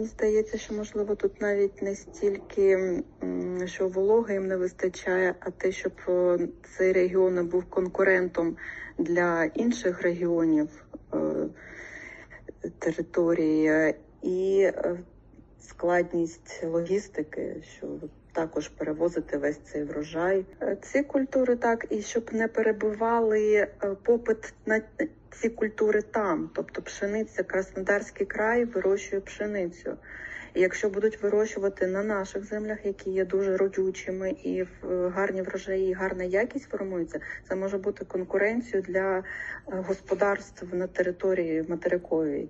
мені здається, що можливо тут навіть не стільки що вологи їм не вистачає, а те, щоб е, цей регіон був конкурентом для інших регіонів е, території, і е, складність логістики, що також перевозити весь цей врожай. Ці культури так, і щоб не перебивали е, попит на ці культури там. Тобто пшениця, Краснодарський край вирощує пшеницю. І якщо будуть вирощувати на наших землях, які є дуже родючими, і в- гарні врожаї, і гарна якість формується, це може бути конкуренцією для е, господарств на території материковій.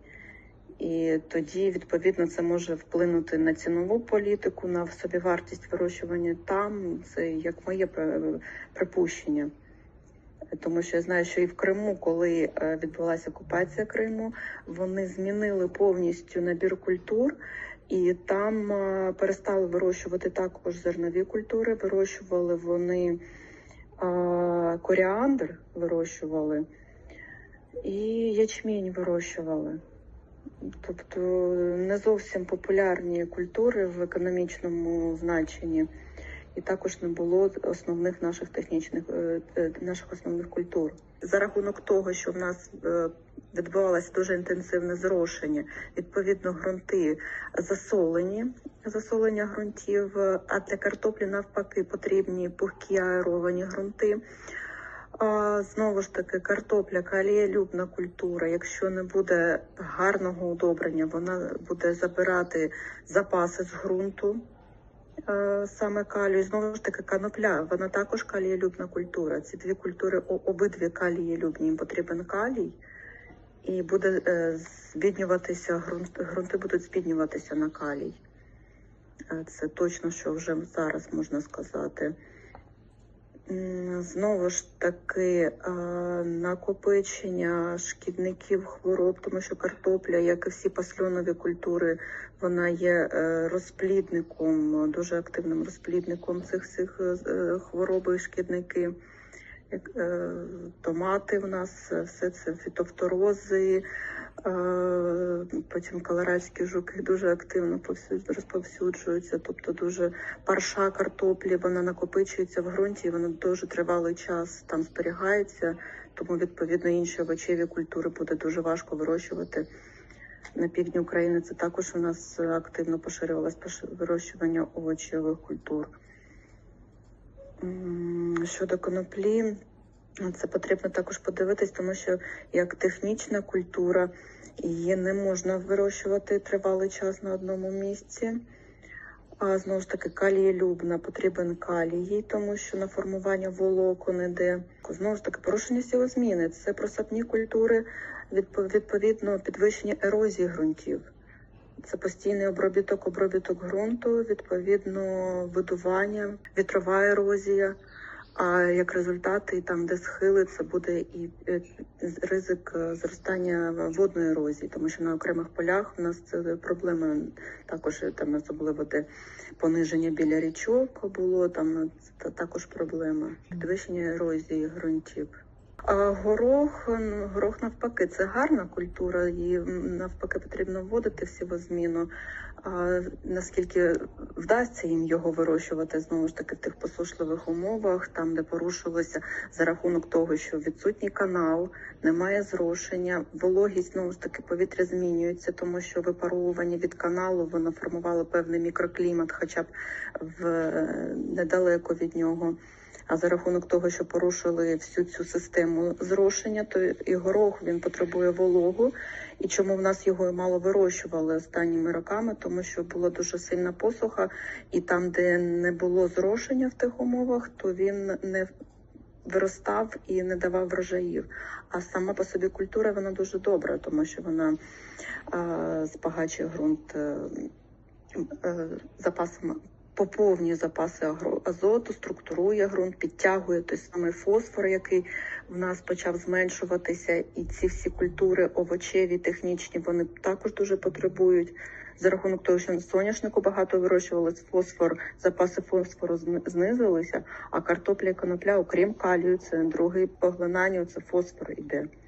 І тоді, відповідно, це може вплинути на цінову політику, на собівартість вирощування там. Це як моє пе- припущення. Тому що я знаю, що і в Криму, коли е, відбулася окупація Криму, вони змінили повністю набір культур, і там е, перестали вирощувати також зернові культури. Вирощували вони е, коріандр, вирощували і ячмінь вирощували. Тобто не зовсім популярні культури в економічному значенні, і також не було основних наших технічних е, е, наших основних культур. За рахунок того, що в нас е, відбувалося дуже інтенсивне зрошення, відповідно, ґрунти засолені, засолення ґрунтів, а для картоплі навпаки потрібні пухкі аеровані ґрунти. Знову ж таки, картопля калієлюбна культура. Якщо не буде гарного удобрення, вона буде забирати запаси з ґрунту, саме калію. Знову ж таки, канопля, вона також калієлюбна культура. Ці дві культури обидві калієлюбні. Їм потрібен калій, і буде е, збіднюватися ґрунт, ґрунти будуть збіднюватися на калій. Е, Це точно, що вже зараз можна сказати. Знову ж таки, е, накопичення шкідників хвороб, тому що картопля, як і всі пасльонові культури, вона є е, розплідником, дуже активним розплідником цих всіх е, хвороб і шкідники. Томати в нас, все це фітофторози, потім колорадські жуки дуже активно повсюд- розповсюджуються, тобто дуже парша картоплі, вона накопичується в ґрунті, і вона дуже тривалий час там зберігається, тому відповідно інші овочеві культури буде дуже важко вирощувати. На півдні України це також у нас активно поширювалось пош- вирощування овочевих культур. Щодо коноплі, це потрібно також подивитись, тому що як технічна культура її не можна вирощувати тривалий час на одному місці. А знову ж таки, калієлюбна, потрібен калій, тому що на формування волокон іде. Знову ж таки, порушення сілозміни. Це просапні культури, відпо- відповідно, підвищення ерозії ґрунтів. Це постійний обробіток, обробіток ґрунту, відповідно, видування, вітрова ерозія. А як результат, і там, де схили, це буде і е, ризик е, зростання водної ерозії, тому що на окремих полях у нас це проблема також там особливо де пониження біля річок було. Там це також проблема підвищення ерозії ґрунтів. А горох, ну, горох навпаки, це гарна культура, і навпаки потрібно вводити в сівозміну. А наскільки вдасться їм його вирощувати знову ж таки в тих посушливих умовах, там де порушилося за рахунок того, що відсутній канал, немає зрошення, вологість знову ж таки повітря змінюється, тому що випаровування від каналу воно формувало певний мікроклімат, хоча б в е, недалеко від нього. А за рахунок того, що порушили всю цю систему зрошення, то і горох він потребує вологу. І чому в нас його мало вирощували останніми роками? Тому що була дуже сильна посуха, і там, де не було зрошення в тих умовах, то він не виростав і не давав врожаїв. А сама по собі культура вона дуже добра, тому що вона а, збагачує ґрунт е, е, запасами поповнює запаси азоту, структурує ґрунт, підтягує той самий фосфор, який в нас почав зменшуватися. І ці всі культури овочеві, технічні, вони також дуже потребують. За рахунок того, що соняшнику багато вирощувалось фосфор, запаси фосфору знизилися, а картопля і конопля, окрім калію, це другий поглинання, це фосфор іде.